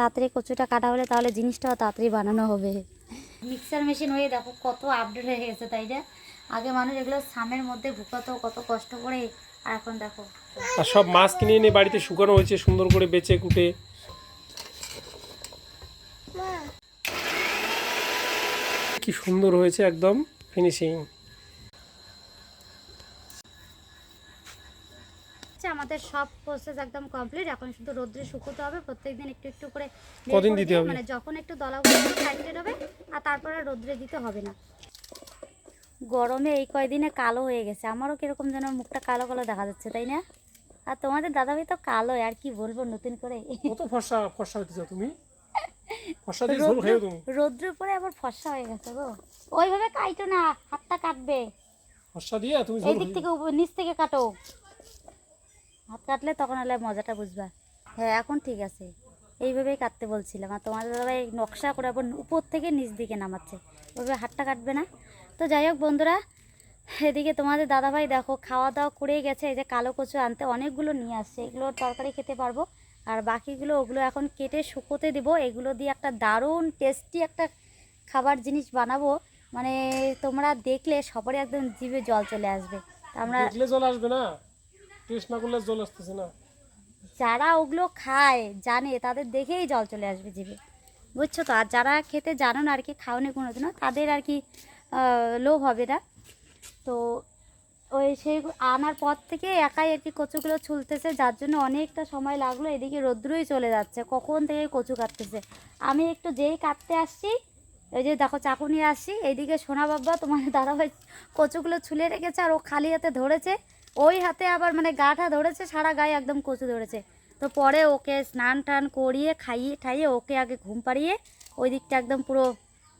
তাড়াতাড়ি কচুটা কাটা হলে তাহলে জিনিসটাও তাড়াতাড়ি বানানো হবে। মিক্সার মেশিন হয়ে দেখো কত আপডেট হয়ে গেছে তাই না? আগে মানুষ এগুলো সামের মধ্যে ভুকাতো কত কষ্ট করে আর এখন দেখো। আর সব মাছ কিনে এনে বাড়িতে শুকানো হয়েছে সুন্দর করে বেচে কুটে। কি সুন্দর হয়েছে একদম ফিনিশিং আমাদের সব প্রসেস একদম কমপ্লিট এখন শুধু রোদ্রে শুকোতে হবে প্রত্যেকদিন একটু একটু করে কদিন দিতে হবে? মানে যখন একটু দলা সাইডে হবে আর তারপরে রোদ্রে দিতে হবে না। গরমে এই কয়দিনে কালো হয়ে গেছে। আমারও কীরকম যেন মুখটা কালো কালো দেখা যাচ্ছে তাই না? আর তোমাদের দাদাভাই তো কালো আর কি বলব নতুন করে? কত ফর্সা ফর্সা হইতেছ তুমি? ফর্সা দিয়ে ঝোল খেয়ে তুমি? রোদ্র পরে আবার ফর্সা হয়ে গেছে গো। ওইভাবে কাটো না হাতটা কাটবে। ফর্সা দিয়ে তুমি এই দিক থেকে নিচ থেকে কাটো। হাত কাটলে তখন হলে মজাটা বুঝবা। হ্যাঁ এখন ঠিক আছে। এইভাবেই কাটতে বলছিলাম। আর তোমাদের দাদাভাই নকশা করে উপর থেকে নিচ দিকে নামাচ্ছে। ওইভাবে হাতটা কাটবে না। তো যাই হোক বন্ধুরা, এদিকে তোমাদের দাদাভাই দেখো খাওয়া দাওয়া করেই গেছে। এই যে কালো কচু আনতে অনেকগুলো নিয়ে আসছে। এগুলো তরকারি খেতে পারব। আর বাকিগুলো ওগুলো এখন কেটে শুকোতে দিব। এগুলো দিয়ে একটা দারুণ টেস্টি একটা খাবার জিনিস বানাবো। মানে তোমরা দেখলে সবারই একদম জিভে জল চলে আসবে। আমরা জল আসবে না? জল আসতেছে না। যারা ওগুলো খায়, জানে, তাদের দেখেই জল চলে আসবে জিভে বুঝছ তো? আর যারা খেতে জানো না আর কি, খাওনি কোনোদিনও, তাদের আর কি লোভ হবে না। তো ওই সেই আনার পর থেকে একাই আর কি কচুগুলো ছুলতেছে, যার জন্য অনেকটা সময় লাগল, এদিকে রোদ্রুই চলে যাচ্ছে। কখন থেকে কচু কাটতেছে? আমি একটু যেই কাটতে আসছি ওই যে দেখো চাকু নিয়ে আসছি এইদিকে সোনা বাবা তোমার দাদা ভাই কচুগুলো ছুলে রেখেছে আর ও খালি হাতে ধরেছে। ওই হাতে আবার মানে গাটা ধরেছে, সারা গায়ে একদম কচু ধরেছে। তো পরে ওকে স্নান টান করিয়ে খাইয়ে ঠাইয়ে ওকে আগে ঘুম পাড়িয়ে ওই দিকটা একদম পুরো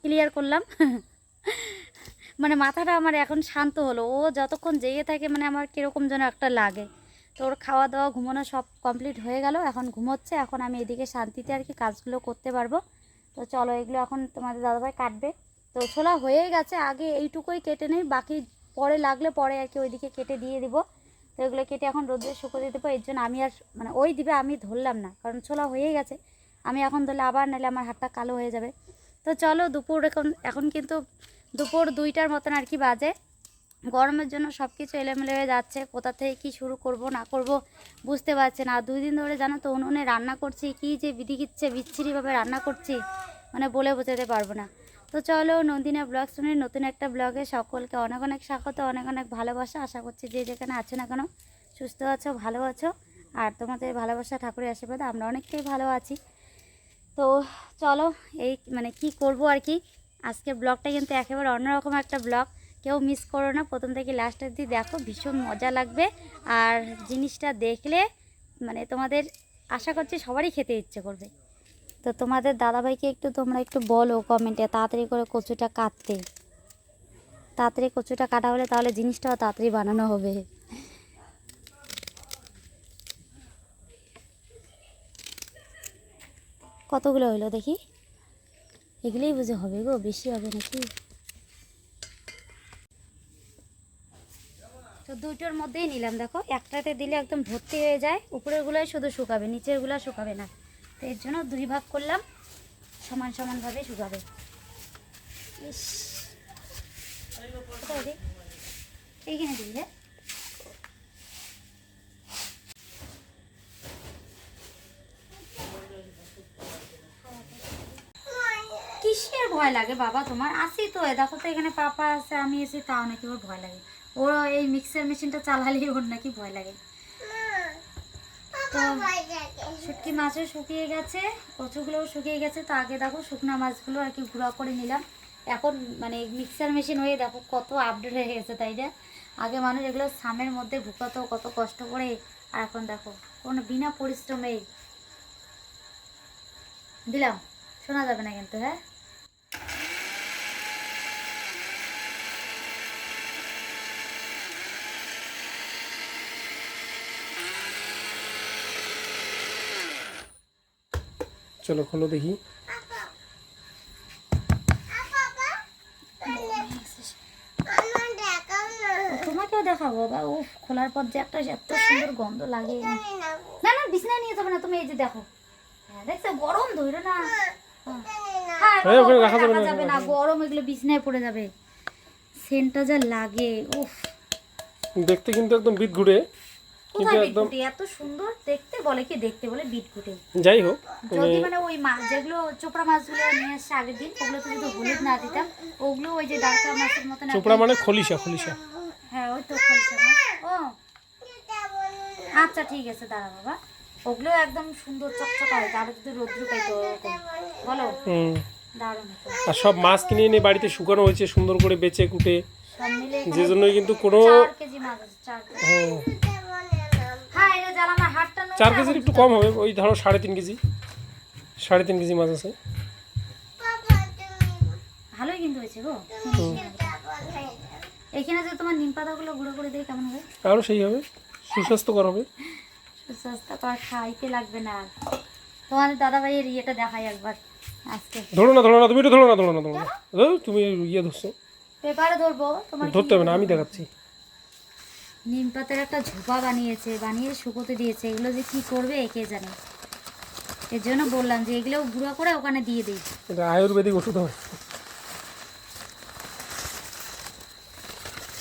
ক্লিয়ার করলাম। মানে মাথাটা আমার এখন শান্ত হলো। ও যতক্ষণ জেগে থাকে মানে আমার কীরকম যেন একটা লাগে। তো ওর খাওয়া দাওয়া ঘুমানো সব কমপ্লিট হয়ে গেল, এখন ঘুমোচ্ছে। এখন আমি এদিকে শান্তিতে আর কি কাজগুলো করতে পারব। তো চলো এগুলো এখন তোমাদের দাদাভাই কাটবে। তো ছোলা হয়ে গেছে, আগে এইটুকুই কেটে নেই, বাকি পরে লাগলে পরে আর কি ওইদিকে কেটে দিয়ে দিব। তো এগুলো কেটে এখন রোদে শুকোতে দেবো, এর জন্য আমি আর মানে ওই দিবে আমি ধরলাম না, কারণ ছোলা হয়ে গেছে। আমি এখন ধরলে আবার নাহলে আমার হাতটা কালো হয়ে যাবে। তো চলো দুপুর এখন এখন কিন্তু দুপুর দুইটার মতন আর কি বাজে। গরমের জন্য সব কিছু এলোমেলো হয়ে যাচ্ছে, কোথা থেকে কী শুরু করব, না করব বুঝতে পারছে না। দুই দিন ধরে জানো তো উনুনে রান্না করছি, কী যে বিধি কিচ্ছে, বিচ্ছিরিভাবে রান্না করছি মানে বলে বোঝাতে পারব না। তো চলো নন্দিনা ব্লগ শুনে নতুন একটা ব্লগে সকলকে অনেক অনেক স্বাগত, অনেক অনেক ভালোবাসা। আশা করছি যে যেখানে আছো না কেন সুস্থ আছো, ভালো আছো। আর তোমাদের ভালোবাসা, ঠাকুরের আশীর্বাদে আমরা অনেকটাই ভালো আছি। তো চলো এই মানে কি করব আর কি? আজকের ব্লগটা কিন্তু একেবারে অন্যরকম একটা ব্লগ। কেউ মিস করো না, প্রথম থেকে লাস্ট অবধি দেখো, ভীষণ মজা লাগবে। আর জিনিসটা দেখলে মানে তোমাদের আশা করছি সবারই খেতে ইচ্ছে করবে। তো তোমাদের দাদাভাইকে একটু তোমরা একটু বলো কমেন্টে, তাড়াতাড়ি করে কচুটা কাটতে। তাড়াতাড়ি কচুটা কাটা হলে তাহলে জিনিসটাও তাড়াতাড়ি বানানো হবে। কতগুলো হইল দেখি? এগুলোই বুঝে হবে গো, বেশি হবে নাকি? তো দুটোর মধ্যেই নিলাম, দেখো। একটাতে দিলে একদম ভর্তি হয়ে যায়, উপরেরগুলোই শুধু শুকাবে, নিচেরগুলো শুকাবে না। তো এর জন্য দুই ভাগ করলাম, সমান সমানভাবে শুকাবে। ইস। এইখানে হ্যাঁ কিসের ভয় লাগে বাবা তোমার? আসি তো দেখো তো এখানে পাপা আছে, আমি এসে তাও নাকি ওর ভয় লাগে। ওর এই মিক্সার মেশিনটা চালালেই ওর নাকি ভয় লাগে। তো শুটকি মাছও শুকিয়ে গেছে, কচুগুলোও শুকিয়ে গেছে। তো আগে দেখো শুকনা মাছগুলো আর কি গুঁড়া করে নিলাম। এখন মানে মিক্সার মেশিন হয়ে দেখো কত আপডেট হয়ে গেছে, তাই না আগে মানুষ এগুলো সামের মধ্যে ভুকাতো কত কষ্ট করে। আর এখন দেখো, কোনো বিনা পরিশ্রমে দিলাম। শোনা যাবে না কিন্তু হ্যাঁ? চলো খোলো দেখি। তোমাকেও দেখাবো বা ও খোলার পর যে একটা এত সুন্দর গন্ধ লাগে। না না বিছনায় নিয়ে যাবে না তুমি এই যে দেখো। হ্যাঁ দেখছ? গরম ধরে না। হ্যাঁ এই, ওখানে ওখানে রাখা যাবে রাখা না, গরম এগুলো বিছনায় পড়ে যাবে। সেন্টটা যা লাগে উফ। দেখতে কিন্তু একদম বিট ঘুরে কোথায় বিটকুটি এত সুন্দর দেখতে বলে কি দেখতে বলে বিটকুটি যাই হোক যদি মানে ওই মাছ যেগুলো চোপড়া মাছগুলো নিয়ে আসছে আগের দিন ওগুলোতে যদি হলুদ না দিতাম ওগুলো ওই যে ডালকা মাছের মতন একটা- চোপড়া মানে খলিশা খলিশা। হ্যাঁ ওই তো খলসা মাছ। ও। আচ্ছা ঠিক আছে দাঁড়া বাবা। ওগুলো একদম সুন্দর চকচকা হয় যদি রোদ্রু পাইতো বলো। আর সব মাছ কিনে এনে বাড়িতে শুকানো হয়েছে সুন্দর করে বেচে কুটে। যে জন্যই কিন্তু কোনো কেজি মাছ আছে চার কেজি। হ্যাঁ, চার কেজির একটু কম হবে ওই ধরো সাড়ে তিন কেজি। সাড়ে তিন কেজি মাছ আছে। ভালোই কিন্তু হয়েছে গো। এখানে যে তোমার নিম পাতাগুলো গুঁড়ো করে দিই কেমন হবে? আরও সেই হবে সুস্বাস্থ্যকর হবে। সুস্বাস্থ্যকর খাইতে লাগবে না। আর। তোমাদের দাদা ভাইয়ের ইয়েটা দেখাই একবার আজকে। ধরো না ধরো না তুমি একটু ধরো না ধরো না ধরো না। তুমি ইয়ে ধরছো। পেপারে ধরবো তোমার ধরতে হবে না আমি দেখাচ্ছি। নিম পাতার একটা ঝোপা বানিয়েছে বানিয়ে শুকোতে দিয়েছে। এগুলো যে কি করবে কে জানে? এর জন্য বললাম যে এগুলো গুঁড়া করে ওখানে দিয়ে দিই এটা আয়ুর্বেদিক ওষুধ হবে।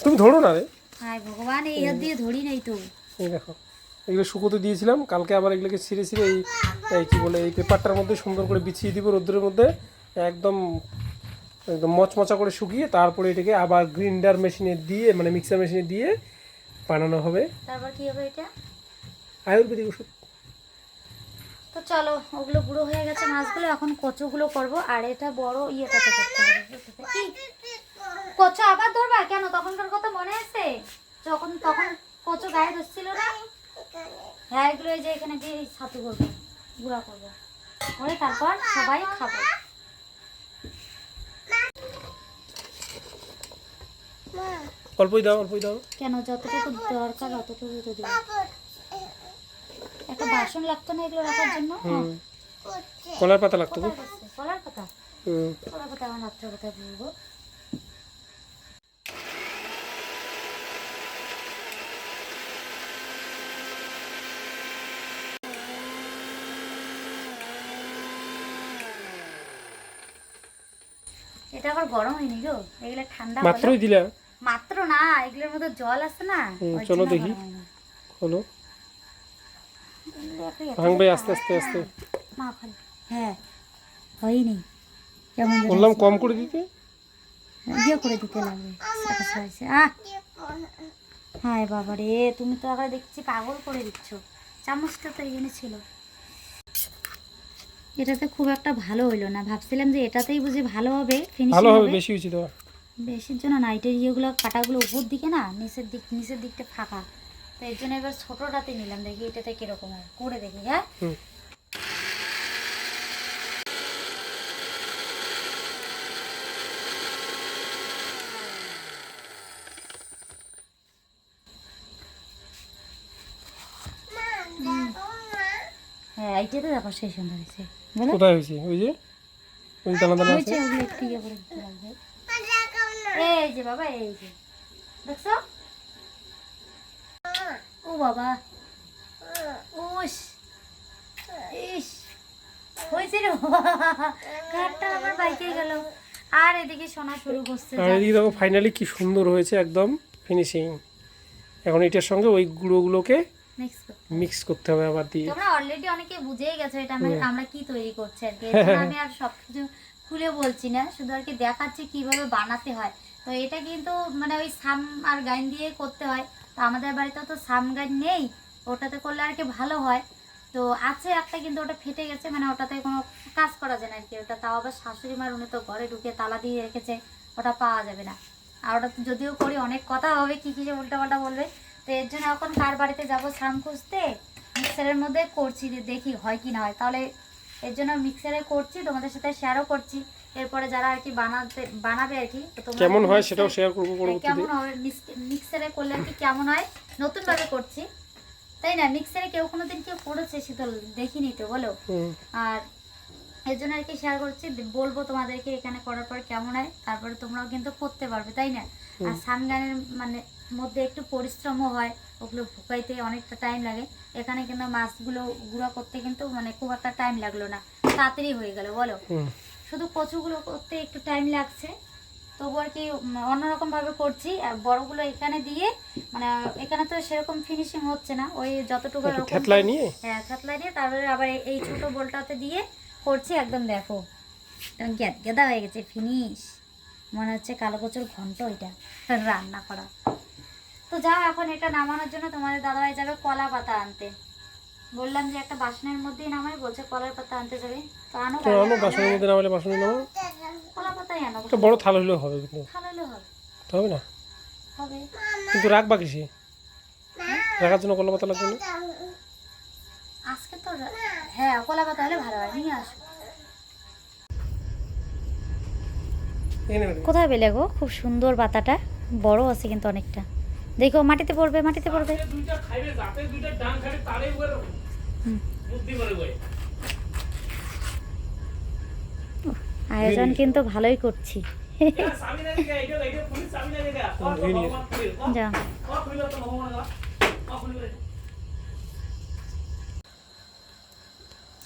তুমি ধরো না রে। হায় ভগবান এই হাত দিয়ে ধরি নেই তো। এই দেখো এগুলো শুকোতে দিয়েছিলাম কালকে আবার এগুলোকে ছিঁড়ে ছিঁড়ে এই এই কী বলে এই পেপারটার মধ্যে সুন্দর করে বিছিয়ে দিব রোদ্রের মধ্যে একদম একদম মচমচা করে শুকিয়ে তারপরে এটাকে আবার গ্রিন্ডার মেশিনে দিয়ে মানে মিক্সার মেশিনে দিয়ে বানানো হবে। তারপর কি হবে এটা? আয়ুর্বেদিক ওষুধ। তো চলো ওগুলো গুঁড়ো হয়ে গেছে মাছগুলো এখন কচুগুলো করব। আর এটা বড় ইয়েটাতে করতে হবে কি? কচু আবার ধরবা? কেন? তখনকার কথা মনে আছে? যখন তখন কচু গায়ে ধরছিল না? হ্যাঁ এগুলো এই যে এখানে দিয়ে ছাতু করব গুঁড়া করব। করে তারপর সবাই খাব। অল্পই দাও অল্পই দাও। কেন? যতটুকু দরকার অতটুকু তো দেবো একটা বাসন লাগতো না এগুলো রাখার জন্য? কলার পাতা লাগতো? কলার পাতা কলার পাতা? আমার কোথায় বলব। এটা আবার গরম হয়নি গো। এগুলো ঠান্ডা মাত্রই দিলা মাত্র না এগুলোর মধ্যে জল আছে না চলো দেখি। এত ভাঙবে আস্তে আস্তে আস্তে। মা খালি হ্যাঁ হয়নি। কেমন বললাম কম করে দিতে? ইয়ে করে দিতে লাগবে হায় বাবা রে তুমি তো আবার দেখছি পাগল করে দিচ্ছ। চামচটা তো এখানে ছিল। এটাতে খুব একটা ভালো হইল না। ভাবছিলাম যে এটাতেই বুঝি ভালো হবে ভালো হবে বেশি দেওয়া বেশির জন্য নাইটের ইয়েগুলো কাটাগুলো উপর দিকে না নিচের দিক নিচের দিকটা ফাঁকা। তো এর জন্য এবার ছোটোটাতে নিলাম দেখি এটাতে কীরকম হয়। করে দেখি হ্যাঁ? হ্যাঁ এইটাতে দেখো সেই সুন্দর হয়েছে। কোথায় হয়েছে? ওই যে? ওই দানা দানা আছে? ওগুলো একটু ইয়ে করে দিতে লাগবে এই যে বাবা এই যে। দেখছ? ও বাবা। উস ইস হয়েছে রে কাঠটা আমার বাইকে গেল। আর এদিকে শোনা শুরু করছে আর এদিকে দেখো ফাইনালি কি সুন্দর হয়েছে একদম ফিনিশিং এখন এটার সঙ্গে ওই গুঁড়োগুলোকে মিক্স করতে হবে। আবার দিয়ে। তোমরা অলরেডি অনেকে বুঝেই গেছো এটা আমরা আমরা কি তৈরি করছি আর কি। আমি আর সবকিছু খুলে বলছি না। শুধু আর কি দেখাচ্ছি কীভাবে বানাতে হয়। তো এটা কিন্তু মানে ওই সাম আর গাইন দিয়ে করতে হয়। তো আমাদের বাড়িতেও তো সাম গাইন নেই, ওটাতে করলে আর কি ভালো হয়। তো আছে একটা কিন্তু ওটা ফেটে গেছে মানে ওটাতে কোনো কাজ করা যায় না আর কি। ওটা তাও আবার শাশুড়ি মার, উনি তো ঘরে ঢুকে তালা দিয়ে রেখেছে, ওটা পাওয়া যাবে না। আর ওটা যদিও করি, অনেক কথা হবে, কি কি যে উল্টাপাল্টা বলবে। তো এর জন্য এখন কার বাড়িতে যাব সাম খুঁজতে? মিক্সারের মধ্যে করছি দেখি হয় কি না হয়। তাহলে এর জন্য মিক্সারে করছি, তোমাদের সাথে শেয়ারও করছি। এরপরে যারা আর কি বানাতে বানাবে আর কি কেমন হয় সেটাও শেয়ার করব হ্যাঁ, পরবর্তীতে। কেমন হবে? মিক্সারে করলে আর কি কেমন হয়? নতুন ভাবে করছি। তাই না? মিক্সারে কেউ কোনোদিন কেউ করেছে শীতল দেখিনি তো বলো? আর এর জন্য আর কি শেয়ার করছি। বলব তোমাদেরকে এখানে করার পর কেমন হয়। তারপরে তোমরাও কিন্তু করতে পারবে তাই না? আর সানগানের মানে মধ্যে একটু পরিশ্রমও হয় ওগুলো শুকাইতে অনেকটা টাইম লাগে। এখানে কিন্তু মাছগুলো গুঁড়া করতে কিন্তু মানে খুব একটা টাইম লাগল না। তাড়াতাড়ি হয়ে গেল বলো? শুধু কচুগুলো করতে একটু টাইম লাগছে। তবু আর কি উম, অন্যরকম ভাবে করছি। আর বড়গুলো এখানে দিয়ে মানে এখানে তো সেরকম ফিনিশিং হচ্ছে না। ওই যতটুকু থেতলায় নিয়ে? হ্যাঁ থাতলা দিয়ে তারপরে আবার এই- ছোট বোলটাতে দিয়ে করছি। একদম দেখো একদম গ্যাদ গেদা হয়ে গেছে ফিনিশ মনে হচ্ছে কালো কচুর ঘন্ট এটা রান্না করা। তো যাও এখন এটা নামানোর জন্য তোমাদের দাদাভাই যাবে কলা পাতা আনতে। বললাম যে একটা বাসনের মধ্যেই নামাই বলছে কলার পাতা আনতে যাবে। তো আনো তো আনো বাসনের মধ্যে নামালে বাসনে নামো। কলা পাতাই আনো। একটা বড় থাল হলেও হবে কিন্তু। ভালো হলে হবে। তো হবে না? হবে। কিন্তু রাখবা কিসে? রাখার জন্য কলা পাতা লাগবে না? আজকে তো হ্যাঁ কলা পাতা হলে ভালো হয়। নিয়ে আসো। কোথায় পেলে গো? খুব সুন্দর পাতাটা। বড় আছে কিন্তু অনেকটা। দেখো মাটিতে পড়বে মাটিতে পড়বে। দুইটা খাইবে যাতে দুইটা ডান খাইবে তারে আয়োজন কিন্তু ভালোই করছি।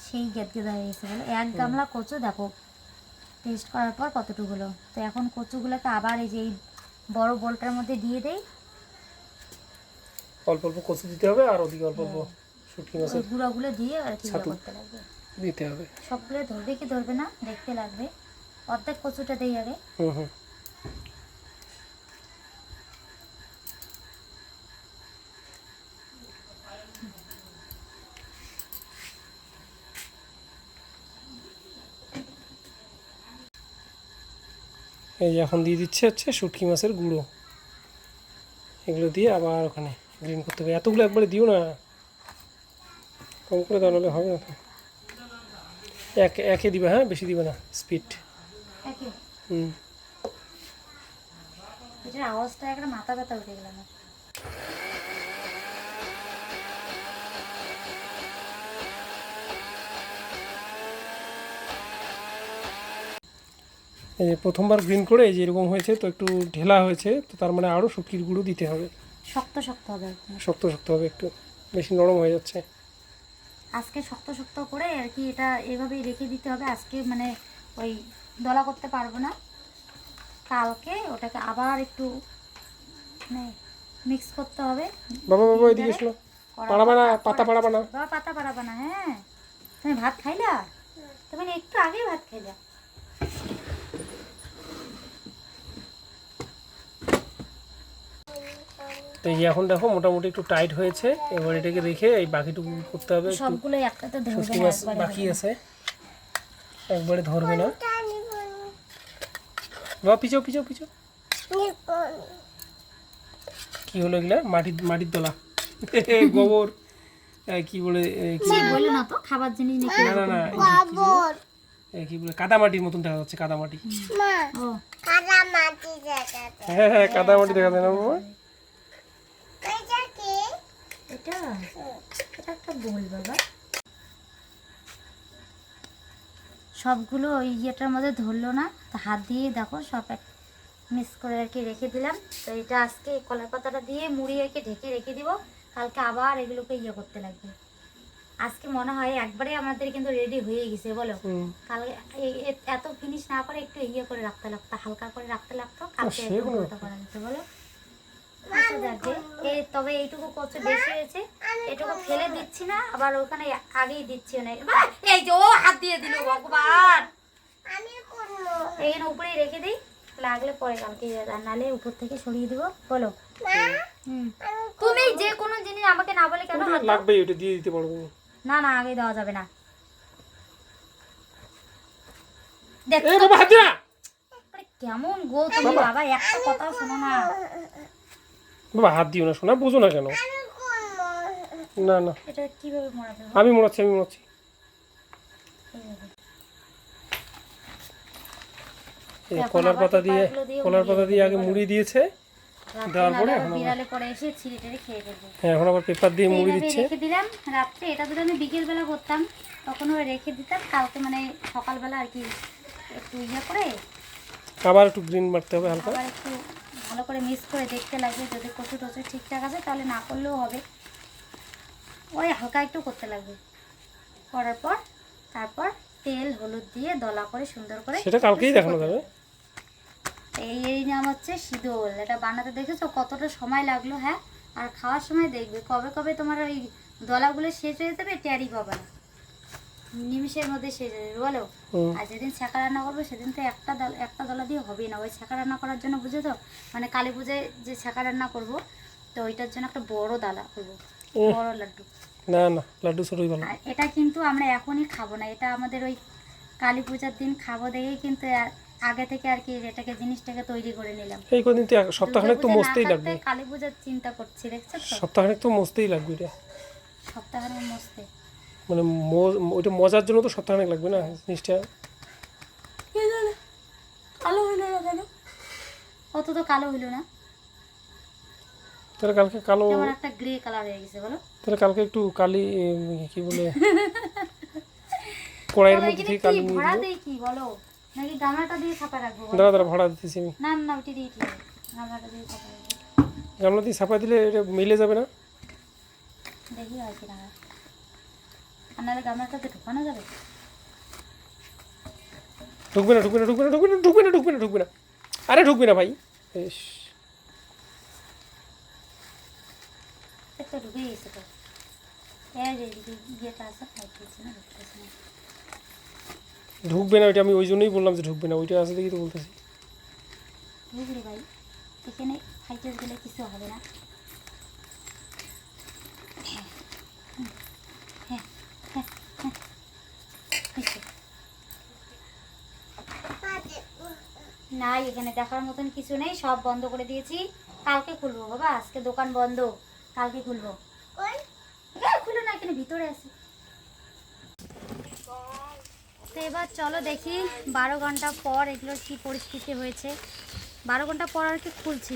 সেই গেদ গেদা হয়ে বলো। এক গামলা কচু দেখো টেস্ট করার পর কতটুকু হলো তো এখন কচুগুলোকে আবার এই যে এই বড় বোলটার মধ্যে দিয়ে দেই। অল্প অল্প কচু দিতে হবে আর ওদিকে অল্প অল্প শুটকি মাছের গুঁড়োগুলো দিয়ে আর কি করতে লাগবে। দিতে হবে। সবগুলো ধরবে কি ধরবে না দেখতে লাগবে। অর্ধেক কচুটা দেই আগে। হুম হুম। এই যে এখন দিয়ে দিচ্ছে হচ্ছে শুটকি মাছের গুঁড়ো। এগুলো দিয়ে আবার ওখানে গ্রিন করতে হবে। এতগুলো একবারে দিও না। কম করে নাহলে হবে না এক একে দিবে হ্যাঁ? বেশি দিবে না স্পিড একে? হুম। আওয়াজটা একটা মাথা ব্যথা উঠে গেল যে প্রথমবার গ্রিন করে এই যে এরকম হয়েছে তো একটু ঢেলা হয়েছে তো তার মানে আরও শুটকির গুঁড়ো দিতে হবে। শক্ত শক্ত হবে শক্ত শক্ত হবে একটু। বেশি নরম হয়ে যাচ্ছে। আজকে শক্ত শক্ত করে আর কি এটা এভাবেই রেখে দিতে হবে। আজকে মানে ওই দলা করতে পারব না। কালকে ওটাকে আবার একটু মানে মিক্স করতে হবে। বাবা বাবা এদিকে এসো। পাড়াবা না পাতা পাড়াবা না বাবা পাতা পাড়াবা না হ্যাঁ। তুমি ভাত খাইলা? তুমি একটু আগে ভাত খাইলা? তো এই এখন দেখো মোটামুটি একটু টাইট হয়েছে। এবার এটাকে রেখে এই বাকিটুকু করতে হবে সবগুলো একটাতে ধরবে না একবারে। বাকি আছে। একবারে ধরবে না। বাবা পিছাও পিছাও পিছাও। কি হলো এগুলা? মাটির মাটির দলা। গোবর। কি বলে কি কি? বলে না তো খাবার জিনিস না না কি বলে? কি কাদামাটির মতন দেখা যাচ্ছে কাদামাটি। হ্যাঁ হ্যাঁ কাদামাটি দেখা যায় না বাবা? এটা এটা? একটা গোল বাবা। সবগুলো ওই ইয়েটার মধ্যে ধরলো না তো হাত দিয়ে দেখো সব এক মিক্স করে আর কি রেখে দিলাম। তো এটা আজকে কলার পাতাটা দিয়ে মুড়ি রেখে ঢেকে রেখে দিব কালকে আবার এগুলোকে ইয়ে করতে লাগবে। আজকে মনে হয় একবারে আমাদের কিন্তু রেডি হয়ে গেছে বলো? কালকে এত ফিনিশ না করে একটু ইয়ে করে রাখতে লাগতো হালকা করে রাখতে লাগতো কালকে করা যেত বলো? আচ্ছা তবে এইটুকু কচু বেশি হয়েছে এটুকু ফেলে দিচ্ছি না আবার ওখানে আগেই দিচ্ছি না এই যে ও হাত দিয়ে দিল ভগবান! এইখানে উপরেই রেখে দিই লাগলে পরে কালকে ইয়ে নালে উপর থেকে সরিয়ে দিব বলো? হুম। তুমি যে কোনো জিনিস আমাকে না বলে কেন লাগবে ওটা দিয়ে দিতে পারব। না না আগে দেওয়া যাবে না। দেখ বাবা হাত কেমন গো তুমি বাবা। একটা কথাও শোনো না। বাবা হাত দিও না শোনা বুঝো না কেন। না না। এটা কীভাবে মরাতে আমি মোড়াচ্ছি আমি মোড়াচ্ছি। কলার পাতা দিয়ে কলার পাতা দিয়ে আগে মুড়ি দিয়েছে। দেওয়ার পরে এখন বিড়ালে পরে এসে ছিঁড়ে টেড়ে খেয়ে ফেলবে। হ্যাঁ এখন আবার পেপার দিয়ে মুড়ি দিচ্ছে। রেখে দিলাম। রাত্রে এটা যদি আমি বিকেল বেলা করতাম তখন রেখে দিতাম। কালকে মানে সকালবেলা আর কি একটু ইয়ে করে আবার একটু গ্রিন মারতে হবে হালকা। আবার একটু ভালো করে মিক্স করে দেখতে লাগবে। যদি কচু টচু ঠিকঠাক আছে তাহলে না করলেও হবে। ওই হালকা একটু করতে লাগবে। করার পর তারপর তেল হলুদ দিয়ে দলা করে সুন্দর করে সেটা কালকেই দেখানো যাবে। এই এই নাম হচ্ছে শীতল এটা বানাতে দেখেছ? কতটা সময় লাগল হ্যাঁ? আর খাওয়ার সময় দেখবে। কবে কবে তোমার ওই দলাগুলো শেষ হয়ে যাবে ট্যারি পাবে না। নিমিষের মধ্যে শেষ হয়ে যাবে বলো? আর যেদিন ছাঁকা রান্না করব সেদিন তো একটা দল একটা দলা দিয়ে হবেই না। ওই ছাঁকা রান্না করার জন্য বুঝে তো মানে কালী পুজোয় যে ছাঁকা রান্না করব তো ওইটার জন্য একটা বড় দালা করব। বড় লাড্ডু। না না লাড্ডু ছোটোই ভালো। এটা কিন্তু আমরা এখনই খাব না। এটা আমাদের ওই কালী পূজার দিন খাব দেখেই কিন্তু আগে থেকে আর কি এটাকে জিনিসটাকে তৈরি করে নিলাম। এই কদিন তো সপ্তাহখানেক তো মস্তেই লাগবে। কালী পূজার চিন্তা করছি দেখছ তো? সপ্তাহখানেক তো মস্তেই লাগবে এটা সপ্তাহের মস্তে। মানে ওইটা মজার জন্য তো সপ্তাহখানেক লাগবে না জিনিসটা? কালো হইল না কেন? অত তো কালো হইল না। তাহলে কালকে কালো কেমন একটা গ্রে কালার হয়ে গেছে বলো। তাহলে কালকে একটু কালি কি বলে? কড়াইয়ের মধ্যে থেকে কালি ভরা দেই কি বলো? নাকি গামলাটা দিয়ে ছাপা রাখব? দাঁড়া দাঁড়া ভাড়া দিতেছি আমি। না না ওটি দিয়ে ঠিক গামলাটা দিয়ে ছাপা রাখব। গামলা দিয়ে ছাপা দিলে এটা মিলে যাবে না? দেখি কি না হয়। আর গামলাটাতে ঢুকানো যাবে? ঢুকবে না ঢুকবে না ঢুকবে না ঢুকবে না ঢুকবে না ঢুকবে না ঢুকবে না। আরে ঢুকবে না ভাই। বেশ ঢুকে গেছে তো। খাইতেছে না ঢুকতেছে না। ঢুকবে না ওইটা আমি ওই জন্যই বললাম যে ঢুকবে না ওইটা আছে দেখি তো বলতেছি। বুঝলি ভাই এখানে খাইতে গেলে কিছু হবে না। হ্যাঁ, হ্যাঁ, হ্যাঁ, হ্যাঁ। হয়েছে। না এখানে দেখার মতন কিছু নেই সব বন্ধ করে দিয়েছি। কালকে খুলবো বাবা আজকে দোকান বন্ধ কালকে খুলবো। খুলো না এখানে ভিতরে আছে। তো এবার চলো দেখি বারো ঘণ্টা পর এগুলোর কি পরিস্থিতি হয়েছে। বারো ঘণ্টা পর আর কি খুলছি।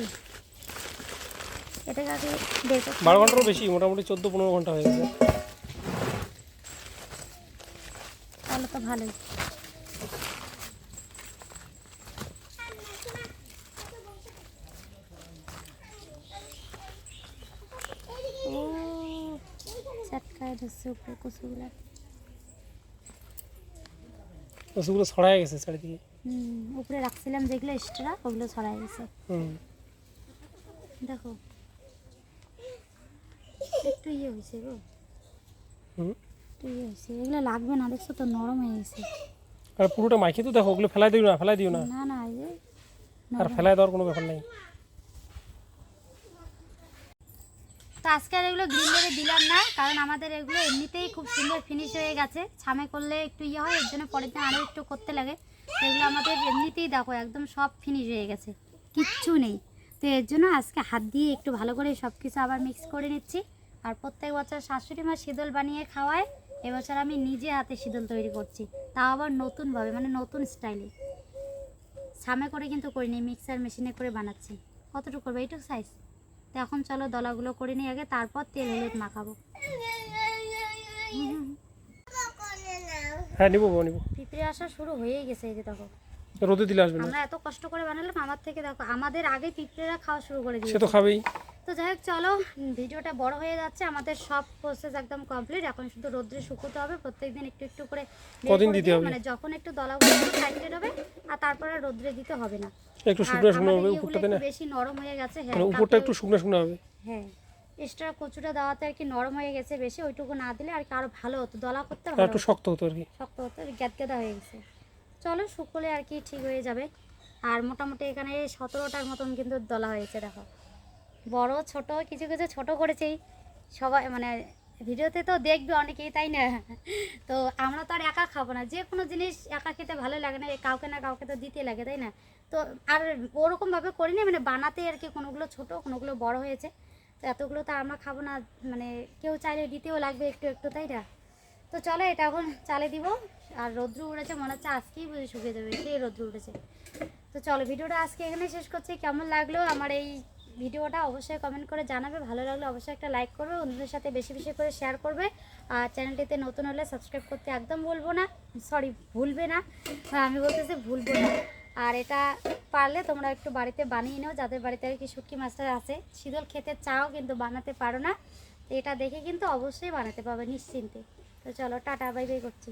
এটাকে আগে দেখো বারো ঘন্টারও বেশি মোটামুটি চোদ্দ পনেরো ঘণ্টা হয়ে গেছে। তাহলে তো ভালোই। ও চটকায় ধরছে উপরে কচুগুলা। ওষুধগুলো ছড়ায় গেছে চারিদিকে। হুম উপরে রাখছিলাম যেগুলো এক্সট্রা ওগুলো ছড়াই গেছে। হুম। দেখো। একটু ইয়ে হয়েছে গো। হুম? একটু ইয়ে হয়েছে। এগুলো লাগবে না দেখছ তো নরম হয়ে গেছে। আর পুরোটা মাইকে তো দেখো ওগুলো ফেলাই দিও না ফেলাই দিও না। না না আর ফেলাই দেওয়ার কোনো ব্যাপার নেই। তো আজকে আর এগুলো গ্রিন লেগে দিলাম না, কারণ আমাদের এগুলো এমনিতেই খুব সুন্দর ফিনিশ হয়ে গেছে। ছামে করলে একটু ইয়ে হয়, এর জন্য পরের দিন আরও একটু করতে লাগে। এগুলো আমাদের এমনিতেই দেখো একদম সব ফিনিশ হয়ে গেছে, কিচ্ছু নেই। তো এর জন্য আজকে হাত দিয়ে একটু ভালো করে সব কিছু আবার মিক্স করে নিচ্ছি। আর প্রত্যেক বছর শাশুড়ি মা শীতল বানিয়ে খাওয়ায়, এবছর আমি নিজে হাতে শীতল তৈরি করছি। তাও আবার নতুনভাবে মানে নতুন স্টাইলে সামে করে কিন্তু করিনি মিক্সার মেশিনে করে বানাচ্ছি। কতটুকু করব? এইটুকু সাইজ তো এখন চলো দলাগুলো করে নিই আগে তারপর তেল হলুদ মাখাবো। হ্যাঁ নিবো নিবো। পিঁপড়ে আসা শুরু হয়েই গেছে এই যে দেখো। রোদে দিলে আসবে না। আমরা এত কষ্ট করে বানালাম আমার থেকে দেখো আমাদের আগে পিঁপড়েরা খাওয়া শুরু করে দিয়েছে সে তো খাবেই। তো যাই হোক চলো ভিডিওটা বড় হয়ে যাচ্ছে আমাদের সব প্রসেস একদম কমপ্লিট এখন শুধু রোদ্রে শুকোতে হবে প্রত্যেকদিন একটু একটু করে কদিন দিতে হবে? মানে যখন একটু দলাগুলো সাইডে হবে আর তারপরে রোদ্রে দিতে হবে না। একটু আর শুকনো শুকনো হবে উপরটাতে না? বেশি নরম হয়ে গেছে হ্যাঁ মানে উপরটা একটু শুকনো শুকনো হবে? হ্যাঁ এক্সট্রা কচুটা দেওয়াতে আর কি নরম হয়ে গেছে বেশি ওইটুকু না দিলে আর কি আরও ভালো হতো দলা করতে ভালো একটু শক্ত হতো আর কি। শক্ত হতো গ্যাদগ্যাদা হয়ে গেছে। চলো শুকলে আর কি ঠিক হয়ে যাবে। আর মোটামুটি এখানে সতেরোটার মতন কিন্তু দলা হয়েছে দেখো। বড় ছোট কিছু কিছু ছোট করেছেই সবাই মানে ভিডিওতে তো দেখবে অনেকেই, তাই না? তো আমরা তো আর একা খাব না। যে কোনো জিনিস একা খেতে ভালো লাগে না কাউকে না কাউকে তো দিতে লাগে, তাই না? তো আর ওরকমভাবে করিনি মানে বানাতে আর কি কোনোগুলো ছোট, কোনোগুলো বড় হয়েছে। তো এতগুলো তো আমরা খাব না মানে কেউ চাইলে দিতেও লাগবে একটু একটু, তাই না? তো চলো এটা এখন চালে দিব। আর রৌদ্র উঠেছে মনে হচ্ছে আজকেই বুঝে শুকিয়ে যাবে, সেই রৌদ্র উঠেছে তো চলো, ভিডিওটা আজকে এখানে শেষ করছি। কেমন লাগল আমার এই ভিডিওটা অবশ্যই কমেন্ট করে জানাবে। ভালো লাগলে অবশ্যই একটা লাইক করবে বন্ধুদের সাথে বেশি বেশি করে শেয়ার করবে। আর চ্যানেলটিতে নতুন হলে সাবস্ক্রাইব করতে একদম বলব না সরি ভুলবে না। হ্যাঁ, আমি বলতেছি ভুলবো না। আর এটা পারলে তোমরা একটু বাড়িতে বানিয়ে নাও যাদের বাড়িতে আর কি শুটকি মাছটা আছে। শীতল খেতে চাও কিন্তু বানাতে পারো না। এটা দেখে কিন্তু অবশ্যই বানাতে পারবে নিশ্চিন্তে। তো চলো টাটা বাই বাই করছি।